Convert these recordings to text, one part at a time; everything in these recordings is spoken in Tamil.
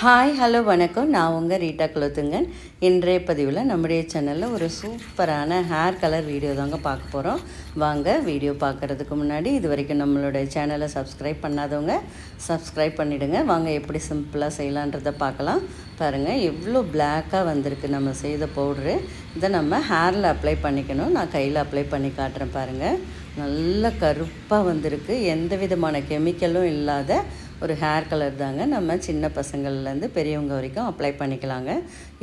ஹாய் ஹலோ வணக்கம். நான் உங்கள் ரீட்டா குலத்துங்கன். இன்றைய பதிவில் நம்முடைய சேனலில் ஒரு சூப்பரான ஹேர் கலர் வீடியோ தாங்க பார்க்க போகிறோம் வாங்க வீடியோ பார்க்குறதுக்கு முன்னாடி இது வரைக்கும் நம்மளுடைய சேனலை சப்ஸ்கிரைப் பண்ணாதவங்க சப்ஸ்கிரைப் பண்ணிவிடுங்க வாங்க எப்படி சிம்பிளாக செய்யலான்றதை பார்க்கலாம். பாருங்கள் எவ்வளோ பிளாக்காக வந்திருக்கு நம்ம செய்த பவுட்ரு இதை நம்ம ஹேரில் அப்ளை பண்ணிக்கணும். நான் கையில் அப்ளை பண்ணி காட்டுறேன் பாருங்கள் நல்ல கருப்பாக வந்திருக்கு. எந்த விதமான கெமிக்கலும் இல்லாத ஒரு ஹேர் கலர் தாங்க. நம்ம சின்ன பசங்கள்லேருந்து பெரியவங்க வரைக்கும் அப்ளை பண்ணிக்கலாங்க.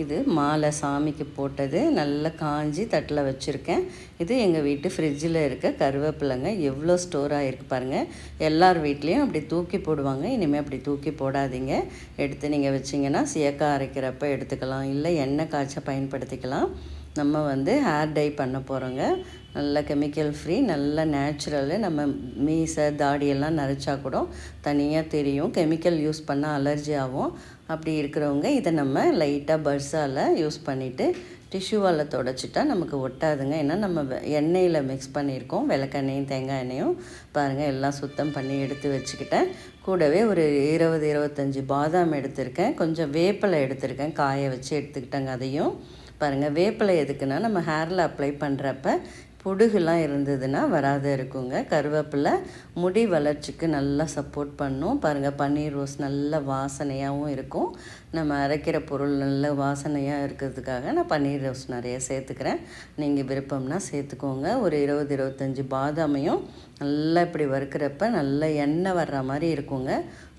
இது மாலை சாமிக்கு போட்டது நல்லா காஞ்சி தட்டில் வச்சுருக்கேன். இது எங்கள் வீட்டு ஃப்ரிட்ஜில் இருக்க கருவேப்பிலைங்க. எவ்வளோ ஸ்டோர் ஆகிருக்கு பாருங்கள் எல்லார் வீட்லேயும் அப்படி தூக்கி போடுவாங்க. இனிமேல் அப்படி தூக்கி போடாதீங்க. எடுத்து நீங்கள் வச்சிங்கன்னா சியக்காய் அரைக்கிறப்ப எடுத்துக்கலாம். இல்லை எண்ணெய் காய்ச்ச பயன்படுத்திக்கலாம். நம்ம வந்து ஹேர் டை பண்ண போகிறோங்க நல்ல கெமிக்கல் ஃப்ரீ நல்ல நேச்சுரலு நம்ம மீசை தாடியெல்லாம் நரைச்சா கூட தனியாக தெரியும். கெமிக்கல் யூஸ் பண்ணால் அலர்ஜி ஆகும். அப்படி இருக்கிறவங்க இதை நம்ம லைட்டாக பர்ஸால் யூஸ் பண்ணிவிட்டு டிஷ்யூவால் தொடச்சிட்டா நமக்கு ஒட்டாதுங்க. ஏன்னா நம்ம எண்ணெயில் மிக்ஸ் பண்ணியிருக்கோம். விளக்கெண்ணெயும் தேங்காய் எண்ணெயும் பாருங்கள் எல்லாம் சுத்தம் பண்ணி எடுத்து வச்சுக்கிட்டேன். கூடவே ஒரு இருபது இருபத்தஞ்சி பாதாம் எடுத்திருக்கேன். கொஞ்சம் வேப்பிலை எடுத்திருக்கேன். காய வச்சு எடுத்துக்கிட்டேங்க அதையும். பாருங்கள் வேப்பிலை எதுக்குன்னா நம்ம ஹேரில் அப்ளை பண்ணுறப்ப பொடுகுலாம் இருந்ததுன்னா வராத இருக்குங்க. கருவேப்பிலை முடி வளர்ச்சிக்கு நல்லா சப்போர்ட் பண்ணும். பாருங்கள் பன்னீர் ரோஸ் நல்ல வாசனையாகவும் இருக்கும். நம்ம அரைக்கிற பொருள் நல்ல வாசனையாக இருக்கிறதுக்காக நான் பன்னீர் ரோஸ் நிறைய சேர்த்துக்கிறேன். நீங்கள் விருப்பம்னா சேர்த்துக்கோங்க. ஒரு இருபது இருபத்தஞ்சி பாதாமையும் நல்லா இப்படி வறுக்கிறப்ப நல்ல எண்ணெய் வர்ற மாதிரி இருக்குங்க.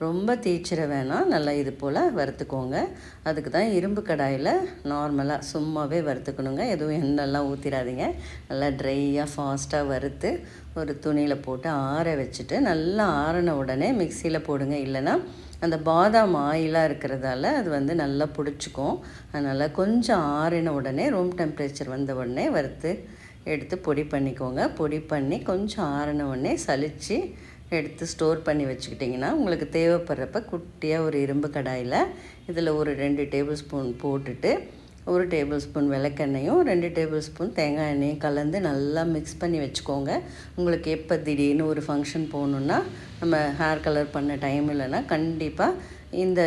ரொம்ப தீச்சிட வேணாம். நல்லா இது போல் வறுத்துக்கோங்க. அதுக்கு தான் இரும்பு கடாயில் நார்மலாக சும்மாவே வறுத்துக்கணுங்க. எதுவும் எண்ணெய்லாம் ஊற்றிடாதீங்க நல்லா ட்ரையாக ஃபாஸ்ட்டாக வறுத்து ஒரு துணியில் போட்டு ஆற வச்சுட்டு நல்லா ஆறின உடனே மிக்சியில் போடுங்க. இல்லைன்னா அந்த பாதாம் ஆயிலாக இருக்கிறதால அது வந்து நல்லா பிடிச்சிக்கும். அதனால் கொஞ்சம் ஆறின உடனே ரூம் டெம்பரேச்சர் வந்த உடனே வறுத்து எடுத்து பொடி பண்ணிக்கோங்க. பொடி பண்ணி கொஞ்சம் ஆறின உடனே சலித்து எடுத்து ஸ்டோர் பண்ணி வச்சுக்கிட்டிங்கன்னா உங்களுக்கு தேவைப்படுறப்ப குட்டியாக ஒரு இரும்பு கடாயில் இதில் ஒரு ரெண்டு டேபிள் ஸ்பூன் போட்டுட்டு ஒரு டேபிள் ஸ்பூன் விளக்கெண்ணையும் ரெண்டு டேபிள் ஸ்பூன் தேங்காய் எண்ணெயும் கலந்து நல்லா மிக்ஸ் பண்ணி வச்சுக்கோங்க. உங்களுக்கு எப்போ திடீர்னு ஒரு ஃபங்க்ஷன் போகணுன்னா நம்ம ஹேர் கலர் பண்ண டைம் இல்லைன்னா கண்டிப்பாக இந்த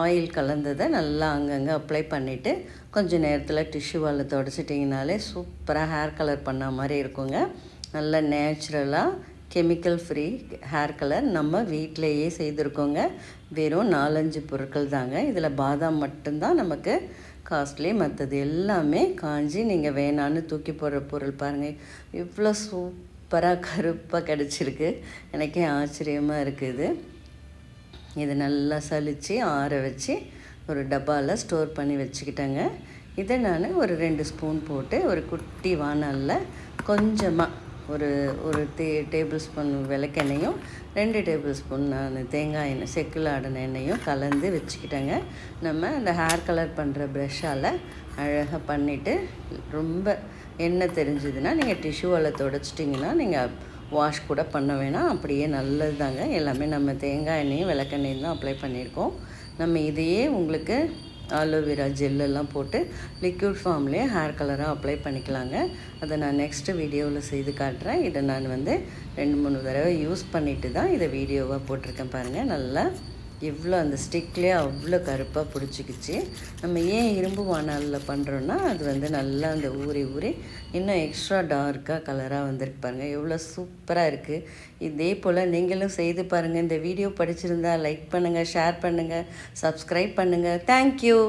ஆயில் கலந்ததை நல்லா அங்கங்கே அப்ளை பண்ணிவிட்டு கொஞ்சம் நேரத்தில் டிஷ்யூவால் தொடச்சிட்டிங்கனாலே சூப்பராக ஹேர் கலர் பண்ண மாதிரி இருக்குங்க. நல்ல நேச்சுரலாக கெமிக்கல் ஃப்ரீ ஹேர் கலர் நம்ம வீட்டிலையே செய்திருக்கோங்க. வெறும் நாலஞ்சு பொருட்கள் தாங்க. இதில் பாதாம் மட்டும்தான் நமக்கு காஸ்ட்லி மற்றது எல்லாமே காஞ்சி நீங்கள் வேணான்னு தூக்கி போடுற பொருள் பாருங்கள் இவ்வளோ சூப்பராக கருப்பாக கிடச்சிருக்கு. எனக்கே ஆச்சரியமாக இருக்குது. இது நல்லா சலித்து ஆற வச்சு ஒரு டப்பாவில் ஸ்டோர் பண்ணி வச்சுக்கிட்டேங்க. இதை நான் ஒரு ரெண்டு ஸ்பூன் போட்டு ஒரு குட்டி வானலில் கொஞ்சமாக ஒரு ஒரு டே டேபிள் ஸ்பூன் விளக்கெண்ணையும் ரெண்டு டேபிள் ஸ்பூன் நான் தேங்காய் எண்ணெய் செக்கில் ஆடின எண்ணெயும் கலந்து வச்சுக்கிட்டேங்க. நம்ம அந்த ஹேர் கலர் பண்ணுற ப்ரெஷ்ஷால் அழகாக பண்ணிவிட்டு ரொம்ப எண்ணெய் தெரிஞ்சதுன்னா நீங்கள் டிஷ்யூவால் தொடச்சிட்டிங்கன்னா நீங்கள் வாஷ் கூட பண்ண வேணாம். அப்படியே நல்லது தாங்க எல்லாமே நம்ம தேங்காய் எண்ணெயும் விளக்கெண்ணையும் தான் அப்ளை பண்ணியிருக்கோம். நம்ம இதையே உங்களுக்கு ஆலோவேரா ஜெல்லெல்லாம் போட்டு லிக்விட் ஃபார்ம்லேயே ஹேர் கலராக அப்ளை பண்ணிக்கலாங்க. அதை நான் நெக்ஸ்ட்டு வீடியோவில் செய்து காட்டுறேன். இதை நான் வந்து ரெண்டு மூணு தடவை யூஸ் பண்ணிவிட்டு தான் இதை வீடியோவாக போட்டிருக்கேன் பாருங்கள் நல்லா இவ்வளோ அந்த ஸ்டிக்லேயே அவ்வளோ கருப்பாக பிடிச்சிக்கிச்சு. நம்ம ஏன் இரும்பு வானாலில் பண்ணுறோன்னா அது வந்து நல்லா அந்த ஊறி ஊறி இன்னும் எக்ஸ்ட்ரா டார்க்காக கலராக வந்திருக்கு பாருங்கள் எவ்வளோ சூப்பராக இருக்குது இதே போல் நீங்களும் செய்து பாருங்கள் இந்த வீடியோ படிச்சிருந்தா லைக் பண்ணுங்கள் ஷேர் பண்ணுங்கள் சப்ஸ்கிரைப் பண்ணுங்கள் தேங்க்யூ